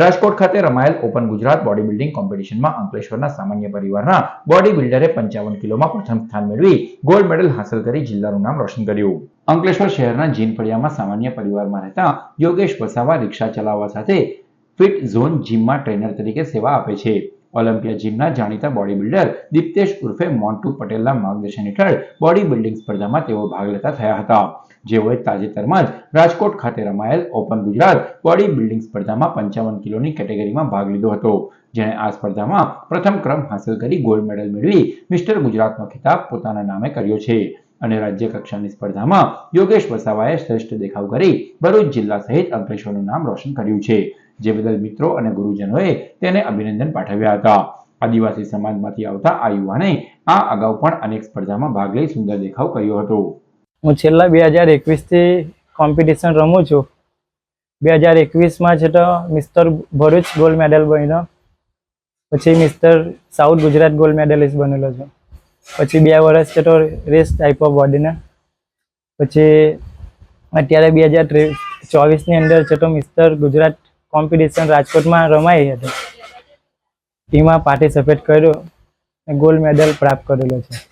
રાજકોટ ખાતે રમાયેલ open Gujarat body building કોમ્પિટિશનમાં અંકલેશ્વરના સામાન્ય પરિવારના બોડી બિલ્ડરે પંચાવન કિલોમાં પ્રથમ સ્થાન મેળવી ગોલ્ડ મેડલ હાંસલ કરી જિલ્લાનું નામ રોશન કર્યું. અંકલેશ્વર શહેરના જીન ફળિયામાં સામાન્ય પરિવારમાં રહેતા યોગેશ વસાવા રિક્ષા ચલાવવા સાથે ફિટ ઝોન જીમમાં ટ્રેનર તરીકે સેવા આપે છે. ઓલિમ્પિયા જીમના જાણીતા બોડી બિલ્ડર દીપ્તેશ ઉર્ફે મોન્ટુ પટેલના માર્ગદર્શન હેઠળ બોડી બિલ્ડિંગ સ્પર્ધામાં તેઓ ભાગ લેતા થયા હતા. જેઓએ તાજેતરમાં જ રાજકોટ ખાતે રમાયેલ ઓપન ગુજરાત બોડી બિલ્ડિંગ સ્પર્ધામાં પંચાવન કિલોની કેટેગરીમાં ભાગ લીધો હતો. જેણે આ સ્પર્ધામાં પ્રથમ ક્રમ હાંસલ કરી ગોલ્ડ મેડલ મેળવી મિસ્ટર ગુજરાતનો ખિતાબ પોતાના નામે કર્યો છે. અને રાજ્ય કક્ષાની સ્પર્ધામાં યોગેશ વસાવાએ શ્રેષ્ઠ દેખાવ કરી ભરૂચ જિલ્લા સહિત અંકલેશ્વરનું નામ રોશન કર્યું છે. જે બદલ મિત્રો અને ગુરુજનોએ તેને અભિનંદન પાઠવ્યા હતા. આદિવાસી સમાજમાંથી આવતા આ યુવાને આ અગાઉ પણ અનેક સ્પર્ધામાં ભાગ લઈ સુંદર દેખાવ કર્યો હતો. હું છેલ્લા બે હજાર એકવીસથી કોમ્પિટિશન રમું છું. બે હજાર એકવીસમાં છે તો મિસ્ટર ભરૂચ ગોલ્ડ મેડલ બન્યો. પછી mister south Gujarat gold medallist બનેલો છું. પછી બે વર્ષ છે તો રેસ ટાઈપ ઓફ બોડીને પછી અત્યારે બે હજાર ચોવીસની અંદર છે તો મિસ્ટર ગુજરાત કોમ્પિટિશન રાજકોટમાં રમાઈ હતી. એમાં પાર્ટિસિપેટ કર્યો ગોલ્ડ મેડલ પ્રાપ્ત કરેલો છે.